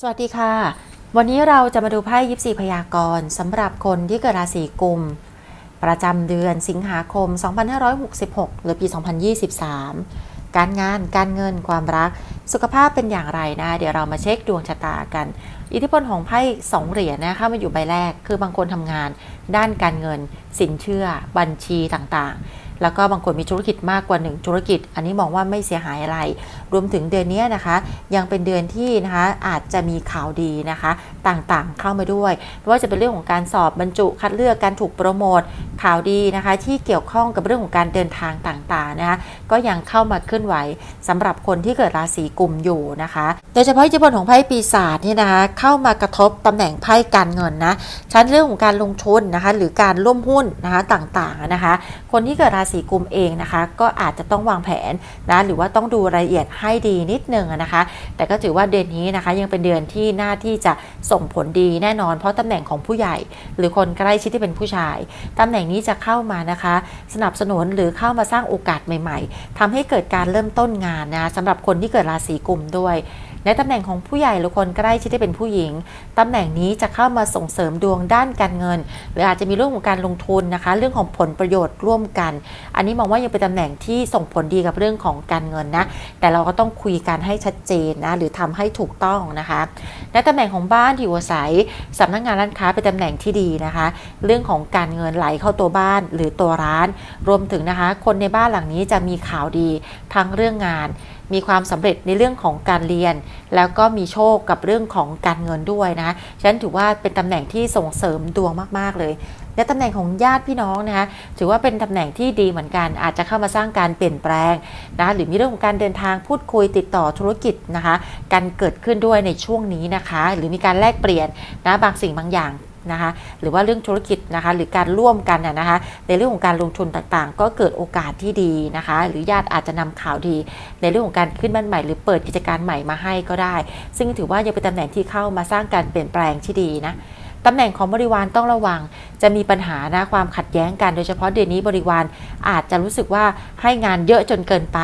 สวัสดีค่ะ วันนี้เราจะมาดูไพ่ยิปซีพยากรณ์สำหรับคนที่เกิดราศีกุม ประจำเดือนสิงหาคม 2566 หรือปี 2023 การงานการเงินความรักสุขภาพเป็นอย่างไรนะเดี๋ยวเรามาเช็คดวงชะตากัน อิทธิพลของไพ่สองเหรียญนะเข้ามาอยู่ใบแรก คือบางคนทำงาน ด้านการเงิน สินเชื่อ บัญชีต่างๆแล้วก็บางคนมีธุรกิจมากกว่า 1 ธุรกิจ อันนี้มองว่าไม่เสียหายอะไรรวมถึงเดือนนี้นะคะ ยังเป็นเดือนที่นะคะอาจจะมีข่าวดีนะคะ ต่างๆ เข้ามาด้วยไม่ว่าจะเป็นเรื่องของการสอบบรรจุคัดเลือกการถูกโปรโมทข่าวดีนะคะ ที่เกี่ยวข้องกับเรื่องของการเดินทางต่างๆนะคะก็ยังเข้ามาเคลื่อนไหวสำหรับคนที่เกิดราศีกุมอยู่นะคะ โดยเฉพาะอิทธิพลของไพ่ปีศาจนี่นะคะเข้ามากระทบตำแหน่งไพ่การเงินนะชั้นเรื่องของการลงทุนนะคะ หรือการร่วมหุ้นนะคะต่างๆนะคะ คนที่เกิดราศีกุมเองนะคะ ก็อาจจะต้องวางแผนนะหรือว่าต้องดูรายละเอียดให้ดีนิดนึงนะคะ แต่ก็ถือว่าเดือนนี้นะคะ ยังเป็นเดือนที่น่าที่จะส่งผลดีแน่นอน เพราะตำแหน่งของผู้ใหญ่ หรือคนใกล้ชิดที่เป็นผู้ชายตำแหน่งนี้จะเข้ามานะคะ สนับสนุนหรือเข้ามาสร้างโอกาสใหม่ ๆทำให้เกิดการเริ่มต้นงานนะสำหรับคนที่เกิดราศีกุมด้วย ในตำแหน่งของผู้ใหญ่หรือคนใกล้ชิดที่เป็นผู้หญิงตำแหน่งนี้จะเข้ามาส่งเสริมดวงด้านการเงิน หรืออาจจะมีเรื่องของการลงทุนนะคะ เรื่องของผลประโยชน์ร่วมกัน อันนี้มองว่ายังเป็นตำแหน่งที่ส่งผลดีกับเรื่องของการเงินนะ แต่เราก็ต้องคุยกันให้ชัดเจนนะหรือทำให้ถูกต้องนะคะในตำแหน่งของบ้านที่อยู่อาศัยสำนักงานร้านค้าเป็นตำแหน่งที่ดีนะคะ เรื่องของการเงินไหลเข้าตัวบ้านหรือตัวร้าน รวมถึงนะคะ คนในบ้านหลังนี้จะมีข่าวดีทั้งเรื่องงาน มีความสำเร็จในเรื่องของการเรียน แล้วก็มีโชคกับเรื่องของการเงินด้วยนะฉะนั้นถือว่าเป็นตำแหน่งที่ส่งเสริมดวงมาก ๆ เลยและตำแหน่งของญาติพี่น้องนะคะถือว่าเป็นตำแหน่งที่ดีเหมือนกัน อาจจะเข้ามาสร้างการเปลี่ยนแปลงนะหรือมีเรื่องของการเดินทางพูดคุยติดต่อธุรกิจนะคะ การเกิดขึ้นด้วยในช่วงนี้นะคะ หรือมีการแลกเปลี่ยนนะบางสิ่งบางอย่าง นะคะหรือว่าเรื่องธุรกิจนะคะหรือการร่วมกันนะนะคะในเรื่องของการลงทุนต่างๆ ก็เกิดโอกาสที่ดีนะคะ หรือญาติอาจจะนำข่าวดี ในเรื่องของการขึ้นบ้านใหม่ หรือเปิดกิจการใหม่มาให้ก็ได้ ซึ่งถือว่ายังเป็นตำแหน่งที่เข้ามาสร้างการเปลี่ยนแปลงที่ดีนะ ตำแหน่งของบริวารต้องระวัง จะมีปัญหานะความขัดแย้งกันโดยเฉพาะเดือนนี้บริวารอาจจะรู้สึกว่าให้งานเยอะจนเกินไป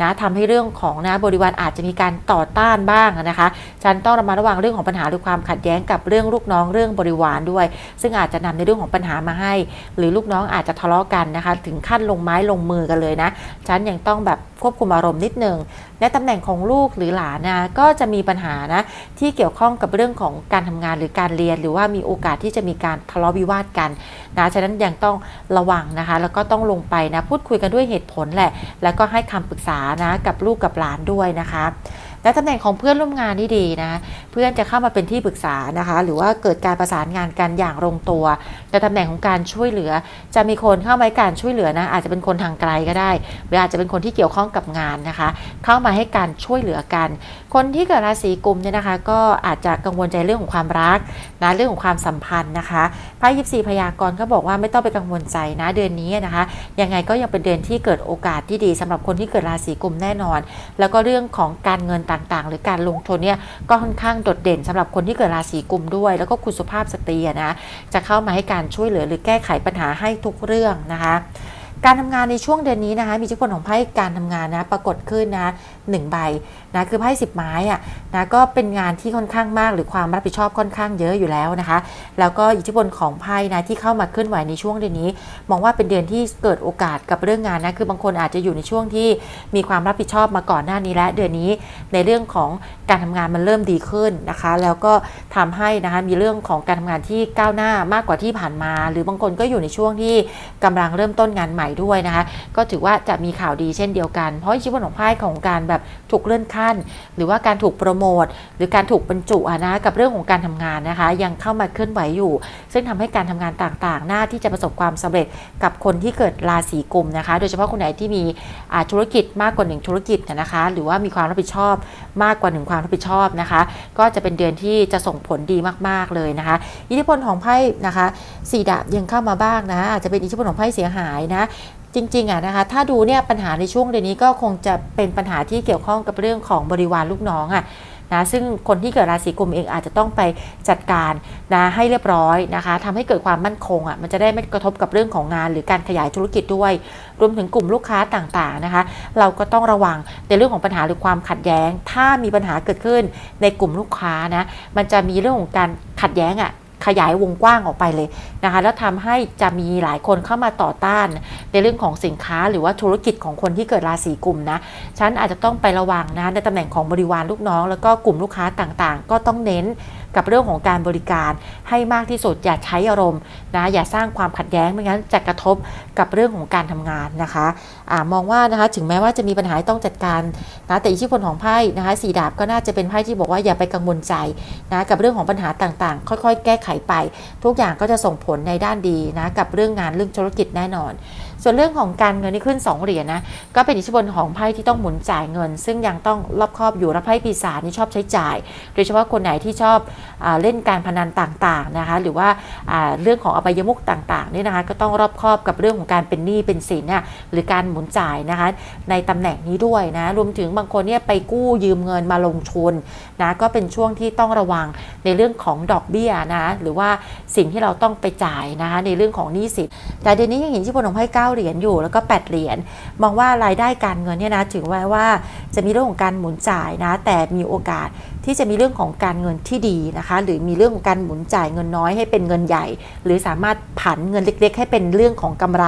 นะทำให้เรื่องของนะบริวารอาจจะมีการต่อต้านบ้างนะคะฉันต้องระมัดระวังเรื่องของปัญหาหรือความขัดแย้งกับเรื่องลูกน้องเรื่องบริวารด้วย ซึ่งอาจจะนำในเรื่องของปัญหามาให้ หรือลูกน้องอาจจะทะเลาะกันนะคะ ถึงขั้นลงไม้ลงมือกันเลยนะฉันยังต้องแบบ ควบคุมอารมณ์นิดหนึ่งในตำแหน่งของลูกหรือหลานนะก็จะมีปัญหานะที่เกี่ยวข้องกับเรื่องของการทำงานหรือการเรียน หรือว่ามีโอกาสที่จะมีการทะเลาะวิวาทกันนะฉะนั้นยังต้องระวังนะคะ แล้วก็ต้องลงไปนะพูดคุยกันด้วยเหตุผลแหละ แล้วก็ให้คำปรึกษานะกับลูกกับหลานด้วยนะคะ และตำแหน่งของเพื่อนร่วมงานที่ดีนะ เพื่อนจะเข้ามาเป็นที่ปรึกษานะคะ หรือว่าเกิดการประสานงานกันอย่างลงตัวในตำแหน่งของการช่วยเหลือ จะมีคนเข้ามาให้การช่วยเหลือนะ อาจจะเป็นคนทางไกลก็ได้ หรืออาจจะเป็นคนที่เกี่ยวข้องกับงานนะคะ เข้ามาให้การช่วยเหลือกัน คนที่เกิดราศีกุมเนี่ยนะคะ ก็อาจจะกังวลใจเรื่องของความรักนะเรื่องของความสัมพันธ์นะคะไพ่ยิปซีพยากรณ์ก็บอกว่าไม่ต้องไปกังวลใจนะเดือนนี้นะคะ ยังไงก็ยังเป็นเดือนที่เกิดโอกาสที่ดีสำหรับคนที่เกิดราศีกุมแน่นอน แล้วก็เรื่องของการเงินตางๆ หรือการลงทุนเนี่ยก็ค่อนข้างโดดเด่นสำหรับคนที่เกิดราศีกุมด้วย แล้วก็คุณสุภาพสตรีนะจะเข้ามาให้การช่วยเหลือหรือแก้ไขปัญหาให้ทุกเรื่องนะคะ การทำงานในช่วงเดือนนี้นะคะ มีอิทธิพลของไพ่การทำงานนะปรากฏขึ้นนะหนึ่งใบนะคือไพ่สิบไม้อะนะก็เป็นงานที่ค่อนข้างมาก หรือความรับผิดชอบค่อนข้างเยอะอยู่แล้วนะคะ แล้วก็อิทธิพลของไพ่นะที่เข้ามาเคลื่อนไหวในช่วงเดือนนี้ มองว่าเป็นเดือนที่เกิดโอกาสกับเรื่องงานนะคือบางคนอาจจะอยู่ในช่วงที่มีความรับผิดชอบมาก่อนหน้านี้และเดือนนี้ในเรื่องของการทำงานมันเริ่มดีขึ้นนะคะ แล้วก็ทำให้นะคะมีเรื่องของการทำงานที่ก้าวหน้ามากกว่าที่ผ่านมา หรือบางคนก็อยู่ในช่วงที่กำลังเริ่มต้นงานใหม่ด้วยนะคะ ก็ถือว่าจะมีข่าวดีเช่นเดียวกัน เพราะอิทธิพลของไพ่ของการแบบถูกเลื่อนขั้น หรือว่าการถูกโปรโมทหรือการถูกบรรจุะนะกับเรื่องของการทำงานนะคะ ยังเข้ามาเคลื่อนไหวอยู่ ซึ่งทำให้การทำงานต่างๆ หน้าที่จะประสบความสำเร็จกับคนที่เกิดราศีกุมนะคะ โดยเฉพาะคนไหนที่มีอาธุรกิจมากกว่าหนึ่งธุรกิจนะคะ หรือว่ามีความรับผิดชอบมากกว่าหนึ่งความรับผิดชอบนะคะ ก็จะเป็นเดือนที่จะส่งผลดีมากๆเลยนะคะ อิทธิพลของไพ่นะคะสีดาบยังเข้ามาบ้างนะอาจจะเป็นอิทธิพลของไพ่เสียหายนะ จริงๆอะนะคะถ้าดูเนี่ยปัญหาในช่วงเดือนนี้ก็คงจะเป็นปัญหาที่เกี่ยวข้องกับเรื่องของบริวารลูกน้องอะนะซึ่งคนที่เกิดราศีกุมเองอาจจะต้องไปจัดการนะให้เรียบร้อยนะคะทำให้เกิดความมั่นคงอะมันจะได้ไม่กระทบกับเรื่องของงานหรือการขยายธุรกิจด้วย รวมถึงกลุ่มลูกค้าต่างๆนะคะ เราก็ต้องระวังในเรื่องของปัญหาหรือความขัดแย้ง ถ้ามีปัญหาเกิดขึ้นในกลุ่มลูกค้านะมันจะมีเรื่องของการขัดแย้งอะ ขยายวงกว้างออกไปเลยนะคะแล้วทำให้จะมีหลายคนเข้ามาต่อต้าน ในเรื่องของสินค้าหรือว่าธุรกิจของคนที่เกิดราศีกุมนะฉันอาจจะต้องไประวังนะในตำแหน่งของบริวารลูกน้อง แล้วก็กลุ่มลูกค้าต่างๆ ก็ต้องเน้น กับเรื่องของการบริการให้มากที่สุดอย่าใช้อารมณ์นะอย่าสร้างความขัดแย้งไม่งั้นจะกระทบกับเรื่องของการทำงานนะคะอะมองว่านะคะถึงแม้ว่าจะมีปัญหาต้องจัดการนะแต่อิทธิพลของไพ่นะคะสีดาบก็น่าจะเป็นไพ่ที่บอกว่าอย่าไปกังวลใจนะกับเรื่องของปัญหาต่างๆ ค่อยๆ แก้ไขไป ทุกอย่างก็จะส่งผลในด้านดีนะกับเรื่องงานเรื่องธุรกิจแน่นอน ส่วนเรื่องของการเงินที่ขึ้น 2 เหรียญนะก็เป็นอิทธิพลของไพ่ที่ต้องหมุนจ่ายเงิน ซึ่งยังต้องรอบคอบอยู่และไพ่ปีศาจนี่ชอบใช้จ่าย โดยเฉพาะคนไหนที่ชอบเล่นการพนันต่างๆนะคะหรือว่าเรื่องของอบายมุกต่างๆนี่นะคะก็ต้องรอบคอบกับเรื่องของการเป็นหนี้เป็นสินน่ะหรือการหมุนจ่ายนะคะในตำแหน่งนี้ด้วยนะรวมถึงบางคนเนี่ยไปกู้ยืมเงินมาลงทุนนะก็เป็นช่วงที่ต้องระวังในเรื่องของดอกเบี้ยนะหรือว่าสิ่งที่เราต้องไปจ่ายนะคะในเรื่องของหนี้สินแต่เดี๋ยวนี้ยังเห็นที่พลของไพ่เก้าเหรียญอยู่แล้วก็ 8 เหรียญมองว่ารายได้การเงินเนี่ยนะถือว่าว่าจะมีเรื่องของการหมุนจ่ายนะแต่มีโอกาส ที่จะมีเรื่องของการเงินที่ดีนะคะ หรือมีเรื่องของการหมุนจ่ายเงินน้อยให้เป็นเงินใหญ่ หรือสามารถผันเงินเล็ก ๆ ให้เป็นเรื่องของกำไร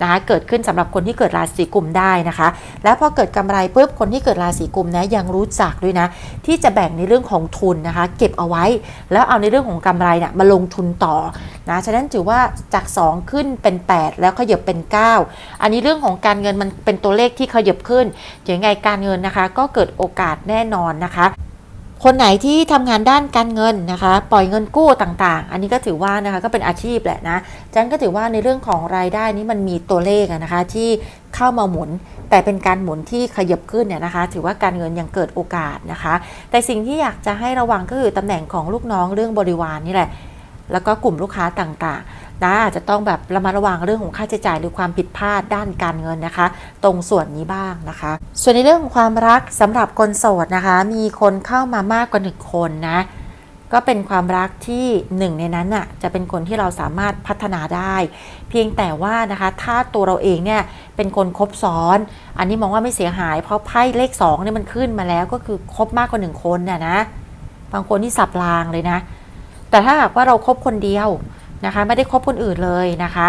นะคะเกิดขึ้นสำหรับคนที่เกิดราศีกุมได้นะคะ แล้วพอเกิดกำไรปุ๊บคนที่เกิดราศีกุมนะยังรู้จักด้วยนะที่จะแบ่งในเรื่องของทุนนะคะ เก็บเอาไว้ แล้วเอาในเรื่องของกำไรเนี่ยมาลงทุนต่อนะฉะนั้นถือว่าจาก 2 ขึ้นเป็น 8 แล้วขยับเป็น 9 อันนี้เรื่องของการเงินมันเป็นตัวเลขที่ขยับขึ้นยังไงการเงินนะคะ ก็เกิดโอกาสแน่นอนนะคะ คนไหนที่ทำงานด้านการเงินนะคะ ปล่อยเงินกู้ต่างๆ อันนี้ก็ถือว่านะคะก็เป็นอาชีพแหละนะจันก็ถือว่าในเรื่องของรายได้นี้มันมีตัวเลขนะคะที่เข้ามาหมุน แต่เป็นการหมุนที่ขยับขึ้นเนี่ยนะคะ ถือว่าการเงินยังเกิดโอกาสนะคะ แต่สิ่งที่อยากจะให้ระวังก็คือตำแหน่งของลูกน้องเรื่องบริวารนี่แหละ แล้วก็กลุ่มลูกค้าต่างๆนะอาจจะต้องแบบระมัดระวังเรื่องของค่าใช้จ่ายหรือความผิดพลาดด้านการเงินนะคะ ตรงส่วนนี้บ้างนะคะ ส่วนในเรื่องของความรักสำหรับคนโสดนะคะ มีคนเข้ามามากกว่าหนึ่งคนนะก็เป็นความรักที่หนึ่งในนั้นน่ะจะเป็นคนที่เราสามารถพัฒนาได้ เพียงแต่ว่านะคะถ้าตัวเราเองเนี่ยเป็นคนคบซ้อน อันนี้มองว่าไม่เสียหาย เพราะไพ่เลข2เนี่ยมันขึ้นมาแล้วก็คือคบมากกว่าหนึ่งคนน่ะนะบางคนที่สับรางเลยนะ แต่ถ้าหากว่าเราครบคนเดียวนะคะ ไม่ได้คบคนอื่นเลยนะคะ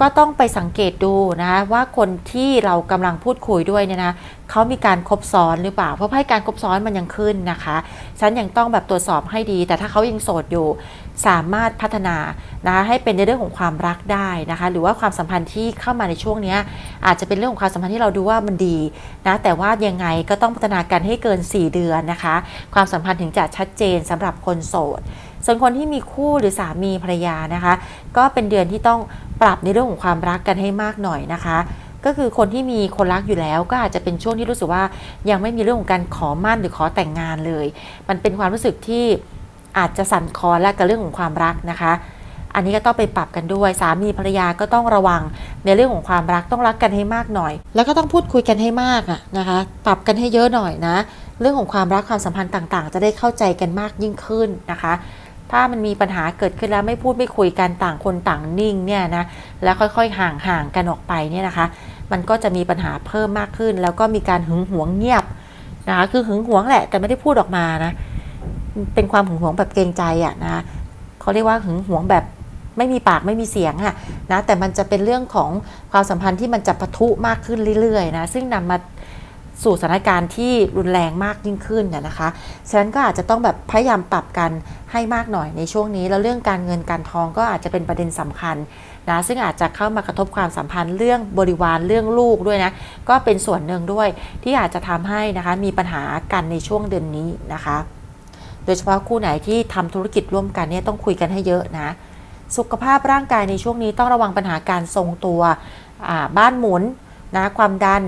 ก็ต้องไปสังเกตดูนะว่าคนที่เรากำลังพูดคุยด้วยเนี่ยนะเขามีการคบซ้อนหรือเปล่า เพราะให้การคบซ้อนมันยังขึ้นนะคะ ฉันยังต้องแบบตรวจสอบให้ดี แต่ถ้าเขายังโสดอยู่ สามารถพัฒนานะคะให้เป็นในเรื่องของความรักได้นะคะ หรือว่าความสัมพันธ์ที่เข้ามาในช่วงนี้อาจจะเป็นเรื่องของความสัมพันธ์ที่เราดูว่ามันดีนะแต่ว่ายังไงก็ต้องพัฒนากันให้เกิน 4 เดือนนะคะ ความสัมพันธ์ถึงจะชัดเจนสำหรับคนโสดส่วนคนที่มีคู่หรือสามีภรรยานะคะ ก็เป็นเดือนที่ต้องปรับในเรื่องของความรักกันให้มากหน่อยนะคะก็คือคนที่มีคนรักอยู่แล้วก็อาจจะเป็นช่วงที่รู้สึกว่ายังไม่มีเรื่องของการขอมั่นหรือขอแต่งงานเลย มันเป็นความรู้สึกที่ อาจจะสั่นคลอนและกับเรื่องของความรักนะคะ อันนี้ก็ต้องไปปรับกันด้วย สามีภรรยาก็ต้องระวังในเรื่องของความรักต้องรักกันให้มากหน่อย แล้วก็ต้องพูดคุยกันให้มากอะนะคะ ปรับกันให้เยอะหน่อยนะ เรื่องของความรักความสัมพันธ์ต่างๆ จะได้เข้าใจกันมากยิ่งขึ้นนะคะถ้ามันมีปัญหาเกิดขึ้นแล้วไม่พูดไม่คุยกันต่างคนต่างนิ่งเนี่ยนะแล้วค่อยๆห่างห่างๆกันออกไปเนี่ยนะคะ มันก็จะมีปัญหาเพิ่มมากขึ้น แล้วก็มีการหึงหวงเงียบนะคะคือหึงหวงแหละแต่ไม่ได้พูดออกมานะ เป็นความหึงหวงแบบเกรงใจอะนะเขาเรียกว่าหึงหวงแบบไม่มีปากไม่มีเสียงอะนะแต่มันจะเป็นเรื่องของความสัมพันธ์ที่มันจะปะทุมากขึ้นเรื่อยๆนะซึ่งนำมาสู่สถานการณ์ที่รุนแรงมากยิ่งขึ้นน่ะนะคะฉะนั้นก็อาจจะต้องแบบพยายามปรับกันให้มากหน่อยในช่วงนี้ แล้วเรื่องการเงินการทองก็อาจจะเป็นประเด็นสำคัญนะซึ่งอาจจะเข้ามากระทบความสัมพันธ์เรื่องบริวารเรื่องลูกด้วยนะก็เป็นส่วนหนึ่งด้วยที่อาจจะทำให้นะคะมีปัญหากันในช่วงเดือนนี้นะคะ โดยเฉพาะคู่ไหนที่ทำธุรกิจร่วมกันเนี่ยต้องคุยกันให้เยอะนะ สุขภาพร่างกายในช่วงนี้ต้องระวังปัญหาการทรงตัวบ้านหมุนนะความดัน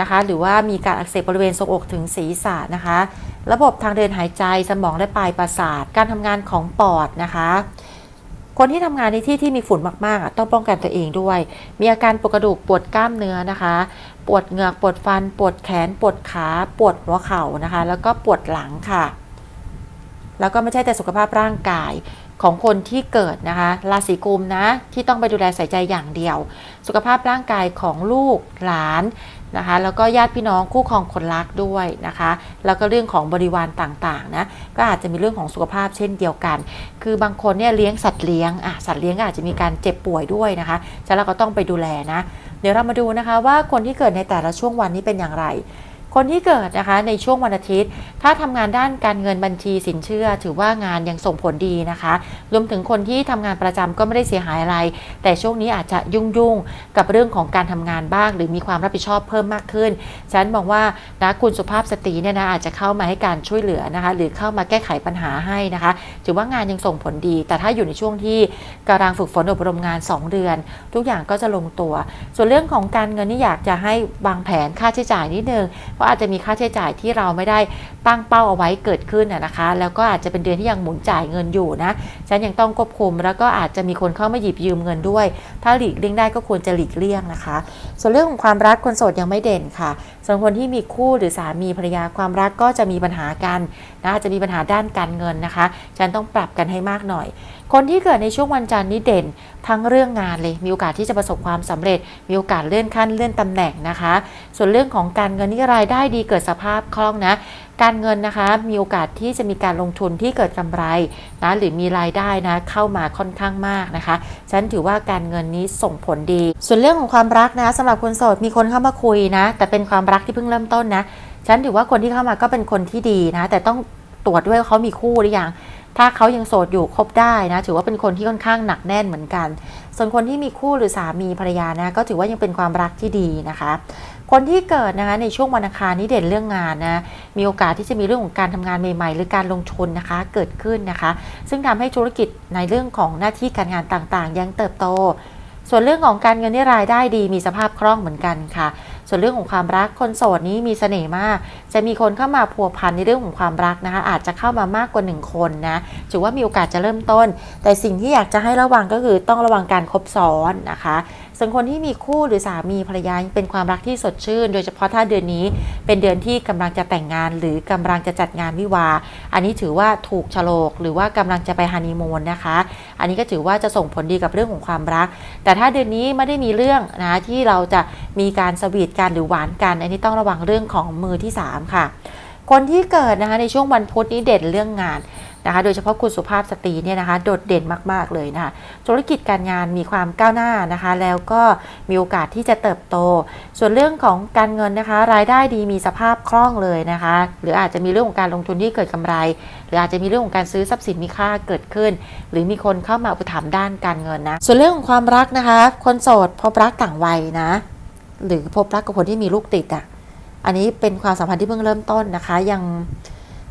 นะคะ หรือว่ามีการอักเสบบริเวณทรงอกถึงศีรษะนะคะ ระบบทางเดินหายใจสมองและปลายประสาท การทำงานของปอดนะคะ คนที่ทำงานในที่ที่มีฝุ่นมากๆต้องป้องกันตัวเองด้วย มีอาการปวดกระดูกปวดกล้ามเนื้อนะคะ ปวดเหงือกปวดฟัน ปวดแขน ปวดขา ปวดหัวเข่านะคะ แล้วก็ปวดหลังค่ะ แล้วก็ไม่ใช่แต่สุขภาพร่างกายของคนที่เกิดนะคะราศีกุมนะที่ต้องไปดูแลใส่ใจอย่างเดียว สุขภาพร่างกายของลูกหลานนะคะแล้วก็ญาติพี่น้องคู่ครองคนรักด้วยนะคะ แล้วก็เรื่องของบริวารต่างๆนะก็อาจจะมีเรื่องของสุขภาพเช่นเดียวกัน คือบางคนเนี่ยเลี้ยงสัตว์เลี้ยงอะสัตว์เลี้ยงก็อาจจะมีการเจ็บป่วยด้วยนะคะฉะนั้นเราก็ต้องไปดูแลนะ เดี๋ยวเรามาดูนะคะว่าคนที่เกิดในแต่ละช่วงวันนี้เป็นอย่างไร คนที่เกิดนะคะในช่วงวันอาทิตย์ ถ้าทำงานด้านการเงินบัญชีสินเชื่อ ถือว่างานยังส่งผลดีนะคะ รวมถึงคนที่ทำงานประจำก็ไม่ได้เสียหายอะไร แต่ช่วงนี้อาจจะยุ่งยุ่งๆกับเรื่องของการทำงานบ้าง หรือมีความรับผิดชอบเพิ่มมากขึ้น ฉันมองว่านะคุณสุภาพสตรีเนี่ยนะอาจจะเข้ามาให้การช่วยเหลือนะคะ หรือเข้ามาแก้ไขปัญหาให้นะคะ ถือว่างานยังส่งผลดี แต่ถ้าอยู่ในช่วงที่กำลังฝึกฝนอบรมงาน 2 เดือน ทุกอย่างก็จะลงตัว ส่วนเรื่องของการเงินนี่อยากจะให้วางแผนค่าใช้จ่ายนิดนึงเพราะอาจจะมีค่าใช้จ่ายที่เราไม่ได้ตั้งเป้าเอาไว้เกิดขึ้นนะคะ แล้วก็อาจจะเป็นเดือนที่ยังหมุนจ่ายเงินอยู่นะฉันยังต้องควบคุมแล้วก็อาจจะมีคนเข้ามาหยิบยืมเงินด้วย ถ้าหลีกเลี่ยงได้ก็ควรจะหลีกเลี่ยงนะคะ ส่วนเรื่องของความรักคนโสดยังไม่เด่นค่ะส่วนคนที่มีคู่หรือสามีภรรยาความรักก็จะมีปัญหากันนะอาจจะมีปัญหาด้านการเงินนะคะ ฉันต้องปรับกันให้มากหน่อย คนที่เกิดในช่วงวันจันทร์นี้เด่นทั้งเรื่องงานเลย มีโอกาสที่จะประสบความสำเร็จ มีโอกาสเลื่อนขั้นเลื่อนตำแหน่งนะคะ ส่วนเรื่องของการเงินนี่รายได้ดีเกิดสภาพคล่องนะ การเงินนะคะมีโอกาสที่จะมีการลงทุนที่เกิดกำไรนะหรือมีรายได้นะเข้ามาค่อนข้างมากนะคะ ฉันถือว่าการเงินนี้ส่งผลดี ส่วนเรื่องของความรักนะสำหรับคนโสดมีคนเข้ามาคุยนะ แต่เป็นความรักที่เพิ่งเริ่มต้นนะฉันถือว่าคนที่เข้ามาก็เป็นคนที่ดีนะ แต่ต้องตรวจด้วยเขามีคู่หรือยัง ถ้าเขายังโสดอยู่คบได้นะ ถือว่าเป็นคนที่ค่อนข้างหนักแน่นเหมือนกัน ส่วนคนที่มีคู่หรือสามีภรรยานะก็ถือว่ายังเป็นความรักที่ดีนะคะ คนที่เกิดนะคะในช่วงวันอังคารนี้เด่นเรื่องงานนะมีโอกาสที่จะมีเรื่องของการทำงานใหม่ ๆ หรือการลงทุนนะคะเกิดขึ้นนะคะ ซึ่งทำให้ธุรกิจในเรื่องของหน้าที่การงานต่างๆ ยังเติบโต ส่วนเรื่องของการเงินนี่รายได้ดีมีสภาพคล่องเหมือนกันค่ะ ส่วนเรื่องของความรักคนโสดนี้มีเสน่ห์มาก จะมีคนเข้ามาพัวพันในเรื่องของความรักนะคะ อาจจะเข้ามามากกว่าหนึ่งคนนะถือว่ามีโอกาสจะเริ่มต้น แต่สิ่งที่อยากจะให้ระวังก็คือต้องระวังการคบซ้อนนะคะส่วนคนที่มีคู่หรือสามีภรรยาเป็นความรักที่สดชื่น โดยเฉพาะถ้าเดือนนี้เป็นเดือนที่กำลังจะแต่งงาน หรือกำลังจะจัดงานวิวา อันนี้ถือว่าถูกฉลกหรือว่ากำลังจะไปฮันนีมูนนะคะ อันนี้ก็ถือว่าจะส่งผลดีกับเรื่องของความรัก แต่ถ้าเดือนนี้ไม่ได้มีเรื่องนะที่เราจะมีการสวีทกันหรือหวานกันอันนี้ต้องระวังเรื่องของมือที่ 3 ค่ะ คนที่เกิดนะคะในช่วงวันพุธนี้เด่นเรื่องงานนะคะโดยเฉพาะคุณสุภาพสตรีเนี่ยนะคะโดดเด่นมากๆเลยนะคะธุรกิจการงานมีความก้าวหน้านะคะ แล้วก็มีโอกาสที่จะเติบโต ส่วนเรื่องของการเงินนะคะ รายได้ดีมีสภาพคล่องเลยนะคะ หรืออาจจะมีเรื่องของการลงทุนที่เกิดกำไร รืออาจจะมีเรื่องของการซื้อทรัพย์สินมีค่าเกิดขึ้น หรือมีคนเข้ามาอุปถัมภ์ด้านการเงินนะ ส่วนเรื่องของความรักนะคะ คนโสดพบรักต่างวัยนะ หรือพบรักกับคนที่มีลูกติดอะอันนี้เป็นความสัมพันธ์ที่เพิ่งเริ่มต้นนะคะ ยัง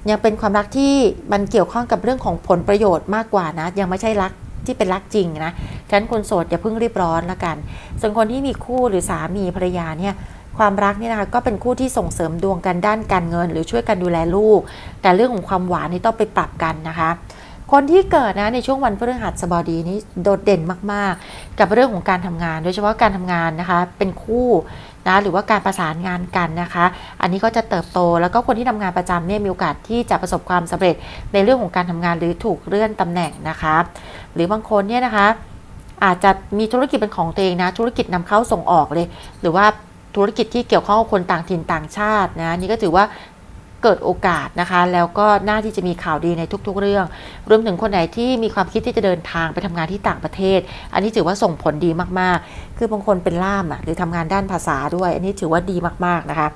ยังเป็นความรักที่มันเกี่ยวข้องกับเรื่องของผลประโยชน์มากกว่านะ ยังไม่ใช่รักที่เป็นรักจริงนะฉะนั้นคนโสดอย่าเพิ่งรีบร้อนละกัน ส่วนคนที่มีคู่หรือสามีภรรยาเนี่ย ความรักเนี่ยนะคะก็เป็นคู่ที่ส่งเสริมดวงกันด้านการเงิน หรือช่วยกันดูแลลูก แต่เรื่องของความหวานนี่ต้องไปปรับกันนะคะคนที่เกิดนะในช่วงวันพฤหัสบดีนี้โดดเด่นมากๆ กับเรื่องของการทำงาน โดยเฉพาะการทำงานนะคะ เป็นคู่นะหรือว่าการประสานงานกันนะคะ อันนี้ก็จะเติบโตแล้วก็คนที่ทำงานประจำเนี่ยมีโอกาสที่จะประสบความสำเร็จในเรื่องของการทำงานหรือถูกเลื่อนตำแหน่งนะคะ หรือบางคนเนี่ยนะคะ อาจจะมีธุรกิจเป็นของตัวเองนะธุรกิจนำเข้าส่งออกเลย หรือว่า ธุรกิจที่เกี่ยวข้องกับคนต่างถิ่นต่างชาตินะนี่ก็ถือว่าเกิดโอกาสนะคะ แล้วก็น่าที่จะมีข่าวดีในทุกๆ เรื่อง รวมถึงคนไหนที่มีความคิดที่จะเดินทางไปทำงานที่ต่างประเทศ อันนี้ถือว่าส่งผลดีมากๆ คือบางคนเป็นล่ามอะหรือทำงานด้านภาษาด้วย อันนี้ถือว่าดีมากๆนะคะ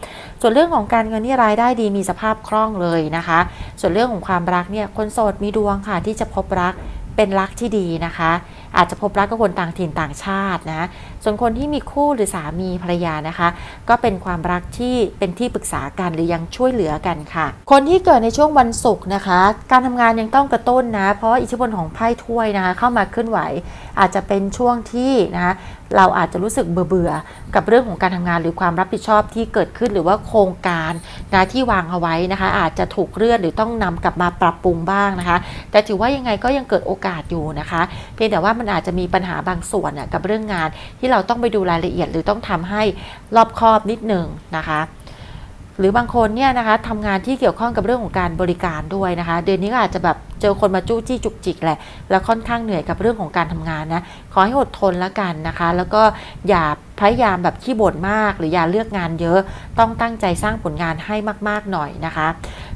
ส่วนเรื่องของการเงินนี่รายได้ดีมีสภาพคล่องเลยนะคะ ส่วนเรื่องของความรักเนี่ยคนโสดมีดวงค่ะที่จะพบรักเป็นรักที่ดีนะคะ อาจจะพบรักกับคนต่างถิ่นต่างชาตินะ ส่วนคนที่มีคู่หรือสามีภรรยานะคะ ก็เป็นความรักที่เป็นที่ปรึกษากันหรือยังช่วยเหลือกันค่ะ คนที่เกิดในช่วงวันศุกร์นะคะ การทำงานยังต้องกระตุ้นนะ เพราะอิทธิพลของไพ่ถ้วยนะคะ เข้ามาเคลื่อนไหว อาจจะเป็นช่วงที่นะคะ เราอาจจะรู้สึกเบื่อๆกับเรื่องของการทำงานหรือความรับผิดชอบที่เกิดขึ้นหรือว่าโครงการนะที่วางเอาไว้นะคะ อาจจะถูกเลื่อนหรือต้องนำกลับมาปรับปรุงบ้างนะคะ แต่ถือว่ายังไงก็ยังเกิดโอกาสอยู่นะคะเพียงแต่ว่ามันอาจจะมีปัญหาบางส่วนกับเรื่องงานที่เราต้องไปดูรายละเอียดหรือต้องทำให้รอบคอบนิดหนึ่งนะคะ หรือบางคนเนี่ยนะคะทำงานที่เกี่ยวข้องกับเรื่องของการบริการด้วยนะคะ เดือนนี้ก็อาจจะแบบเจอคนมาจู้จี้จุกจิกแหละแล้วค่อนข้างเหนื่อยกับเรื่องของการทำงานนะขอให้อดทนแล้วกันนะคะ แล้วก็อย่าพยายามแบบขี้บ่นมาก หรืออย่าเลือกงานเยอะ ต้องตั้งใจสร้างผลงานให้มาก ๆหน่อยนะคะ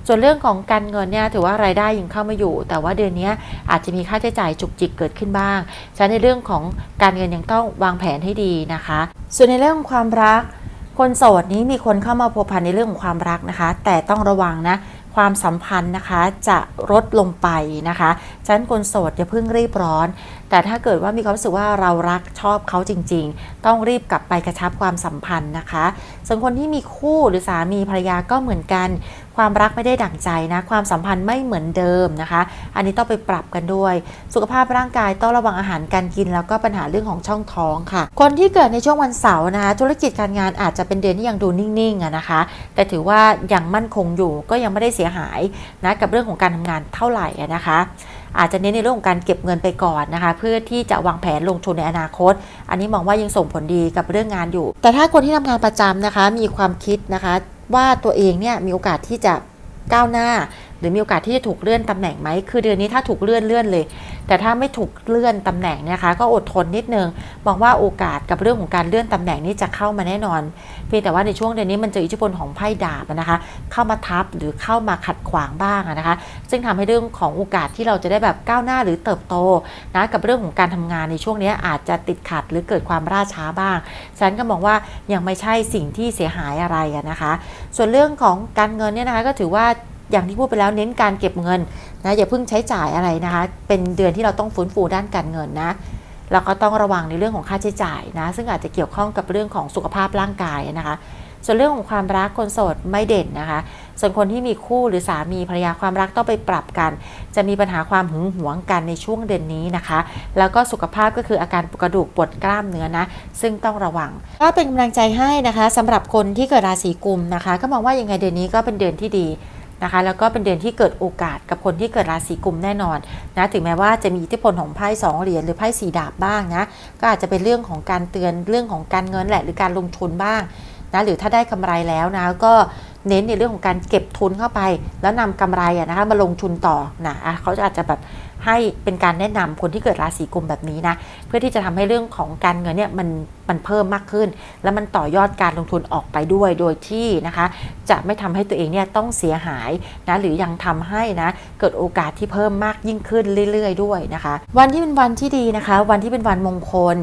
ส่วนเรื่องของการเงินเนี่ยถือว่ารายได้ยังเข้ามาอยู่ แต่ว่าเดือนนี้อาจจะมีค่าใช้จ่ายจุกจิกเกิดขึ้นบ้างฉะนั้นในเรื่องของการเงินยังต้องวางแผนให้ดีนะคะ ส่วนในเรื่องความรัก คนโสดนี้มีคนเข้ามาพัวพันในเรื่องของความรักนะคะ แต่ต้องระวังนะความสัมพันธ์นะคะจะลดลงไปนะคะฉะนั้นคนโสดอย่าเพิ่งรีบร้อน แต่ถ้าเกิดว่ามีความรู้สึกว่าเรารักชอบเขาจริง ๆ ต้องรีบกลับไปกระชับความสัมพันธ์นะคะ ส่วนคนที่มีคู่หรือสามีภรรยาก็เหมือนกัน ความรักไม่ได้ดั่งใจนะ ความสัมพันธ์ไม่เหมือนเดิมนะคะ อันนี้ต้องไปปรับกันด้วย สุขภาพร่างกายต้องระวังอาหารการกิน แล้วก็ปัญหาเรื่องของช่องท้องค่ะ คนที่เกิดในช่วงวันเสาร์นะคะธุรกิจการงานอาจจะเป็นเดือนที่ยังดูนิ่งๆนะคะ แต่ถือว่ายังมั่นคงอยู่ก็ยังไม่ได้เสียหายนะกับเรื่องของการทำงานเท่าไหร่นะคะ อาจจะเน้นในเรื่องของการเก็บเงินไปก่อนนะคะ เพื่อที่จะวางแผนลงทุนในอนาคต อันนี้มองว่ายังส่งผลดีกับเรื่องงานอยู่ แต่ถ้าคนที่ทำงานประจำนะคะ มีความคิดนะคะ ว่าตัวเองเนี่ยมีโอกาสที่จะก้าวหน้า หรือมีโอกาสที่จะถูกเลื่อนตำแหน่งไหม คือเดือนนี้ถ้าถูกเลื่อนเลื่อนเลย แต่ถ้าไม่ถูกเลื่อนตำแหน่งนะคะ ก็อดทนนิดนึงมองว่าโอกาสกับเรื่องของการเลื่อนตำแหน่งนี้จะเข้ามาแน่นอน เพียงแต่ว่าในช่วงเดือนนี้มันเจออิทธิพลของไพ่ดาบนะคะ เข้ามาทับหรือเข้ามาขัดขวางบ้างนะคะ ซึ่งทำให้เรื่องของโอกาสที่เราจะได้แบบก้าวหน้าหรือเติบโตนะกับเรื่องของการทำงานในช่วงนี้อาจจะติดขัดหรือเกิดความล่าช้าบ้างฉันก็มองว่ายังไม่ใช่สิ่งที่เสียหายอะไรนะคะ ส่วนเรื่องของการเงินเนี่ยนะคะก็ถือว่า อย่างที่พูดไปแล้วเน้นการเก็บเงินนะอย่าเพิ่งใช้จ่ายอะไรนะคะ เป็นเดือนที่เราต้องฟื้นฟูด้านการเงินนะแล้วก็ต้องระวังในเรื่องของค่าใช้จ่ายนะ ซึ่งอาจจะเกี่ยวข้องกับเรื่องของสุขภาพร่างกายนะคะส่วนเรื่องของความรักคนโสดไม่เด่นนะคะ ส่วนคนที่มีคู่หรือสามีภรรยาความรักต้องไปปรับกัน จะมีปัญหาความหึงหวงกันในช่วงเดือนนี้นะคะ แล้วก็สุขภาพก็คืออาการกระดูกปวดกล้ามเนื้อนะ ซึ่งต้องระวัง ก็เป็นกำลังใจให้นะคะสำหรับคนที่เกิดราศีกุมนะคะ ก็มองว่ายังไงเดือนนี้ก็เป็นเดือนที่ดี นะคะแล้วก็เป็นเดือนที่เกิดโอกาสกับคนที่เกิดราศีกุมแน่นอนนะถึงแม้ว่าจะมีอิทธิพลของไพ่สองเหรียญหรือไพ่สีดาบบ้างนะก็อาจจะเป็นเรื่องของการเตือนเรื่องของการเงินแหละหรือการลงทุนบ้างนะหรือถ้าได้กำไรแล้วนะก็เน้นในเรื่องของการเก็บทุนเข้าไป แล้วนำกำไรนะคะมาลงทุนต่อนะะเขาจะอาจจะแบบ ให้เป็นการแนะนำคนที่เกิดราศีกุมแบบนี้นะ เพื่อที่จะทำให้เรื่องของการเงินเนี่ยมันมันเพิ่มมากขึ้น แล้วมันต่อยอดการลงทุนออกไปด้วยโดยที่นะคะ จะไม่ทำให้ตัวเองเนี่ยต้องเสียหายนะหรือยังทำให้นะเกิดโอกาสที่เพิ่มมากยิ่งขึ้นเรื่อย ๆ ด้วยนะคะ วันที่เป็นวันที่ดีนะคะ วันที่เป็นวันมงคล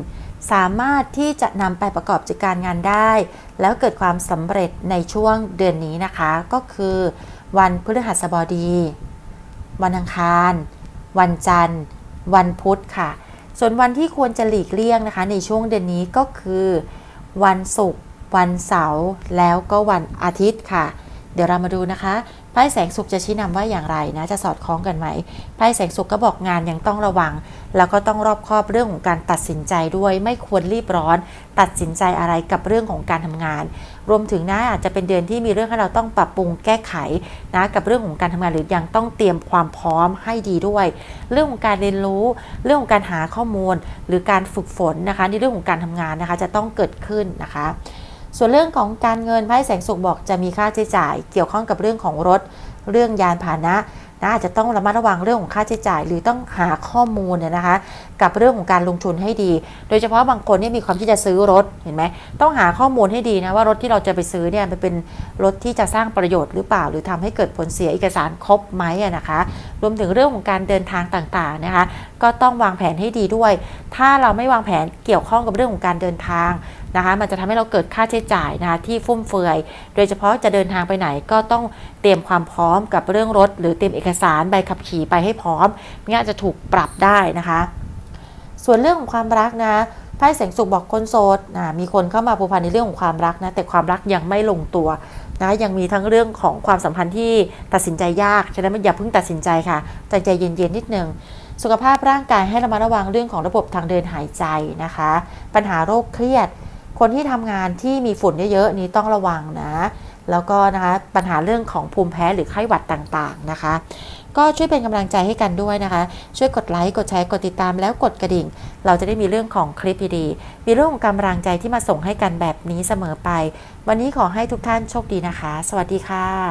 สามารถที่จะนำไปประกอบกิจการงานได้ แล้วเกิดความสำเร็จในช่วงเดือนนี้นะคะ ก็คือ วันพฤหัสบดี วันอังคาร วันจันทร์ วันพุธค่ะ ส่วนวันที่ควรจะหลีกเลี่ยงนะคะ ในช่วงเดือนนี้ก็คือ วันศุกร์วันเสาร์แล้วก็วันอาทิตย์ค่ะ เดี๋ยวเรามาดูนะคะไพ่แสงสุขจะชี้นำว่าอย่างไรนะจะสอดคล้องกันไหมไพ่แสงสุขก็บอกงานยังต้องระวัง แล้วก็ต้องรอบคอบเรื่องของการตัดสินใจด้วย ไม่ควรรีบร้อน ตัดสินใจอะไรกับเรื่องของการทำงาน รวมถึงนะอาจจะเป็นเดือนที่มีเรื่องให้เราต้องปรับปรุงแก้ไขนะกับเรื่องของการทำงานหรือยังต้องเตรียมความพร้อมให้ดีด้วย เรื่องของการเรียนรู้ เรื่องของการหาข้อมูล หรือการฝึกฝนนะคะในเรื่องของการทำงานนะคะจะต้องเกิดขึ้นนะคะส่วนเรื่องของการเงินไพ่แสงสุขบอกจะมีค่าใช้จ่าย เกี่ยวข้องกับเรื่องของรถ เรื่องยานพาหนะ นะอาจจะต้องระมัดระวังเรื่องของค่าใช้จ่าย หรือต้องหาข้อมูลเนี่ยนะคะ กับเรื่องของการลงทุนให้ดี โดยเฉพาะบางคนเนี่ยมีความที่จะซื้อรถเห็นไหมต้องหาข้อมูลให้ดีนะว่ารถที่เราจะไปซื้อเนี่ยมันเป็นรถที่จะสร้างประโยชน์หรือเปล่า หรือทำให้เกิดผลเสียเอกสารครบไหมนะคะ รวมถึงเรื่องของการเดินทางต่างๆนะคะ ก็ต้องวางแผนให้ดีด้วย ถ้าเราไม่วางแผนเกี่ยวข้องกับเรื่องของการเดินทางนะคะมันจะทำให้เราเกิดค่าใช้จ่ายนะคะที่ฟุ่มเฟือย โดยเฉพาะจะเดินทางไปไหนก็ต้องเตรียมความพร้อมกับเรื่องรถ หรือเตรียมเอกสารใบขับขี่ไปให้พร้อมไม่งั้นจจะถูกปรับได้นะคะ ส่วนเรื่องของความรักนะไพ่แสงสุขบอกคนโสดนะมีคนเข้ามาผูกพันในเรื่องของความรักนะแต่ความรักยังไม่ลงตัวนะยังมีทั้งเรื่องของความสัมพันธ์ที่ตัดสินใจยากฉะนั้นอย่าเพิ่งตัดสินใจค่ะใจใจเย็นๆนิดนึงสุขภาพร่างกายให้ระมัดระวังเรื่องของระบบทางเดินหายใจนะคะ ปัญหาโรคเครียด คนที่ทำงานที่มีฝุ่นเยอะๆนี้ต้องระวังนะ แล้วก็นะคะปัญหาเรื่องของภูมิแพ้หรือไข้หวัดต่างๆนะคะ ก็ช่วยเป็นกำลังใจให้กันด้วยนะคะ ช่วยกดไลค์กดแชร์กดติดตามแล้วกดกระดิ่ง เราจะได้มีเรื่องของคลิปดีๆมีเรื่องของกำลังใจที่มาส่งให้กันแบบนี้เสมอไป วันนี้ขอให้ทุกท่านโชคดีนะคะ สวัสดีค่ะ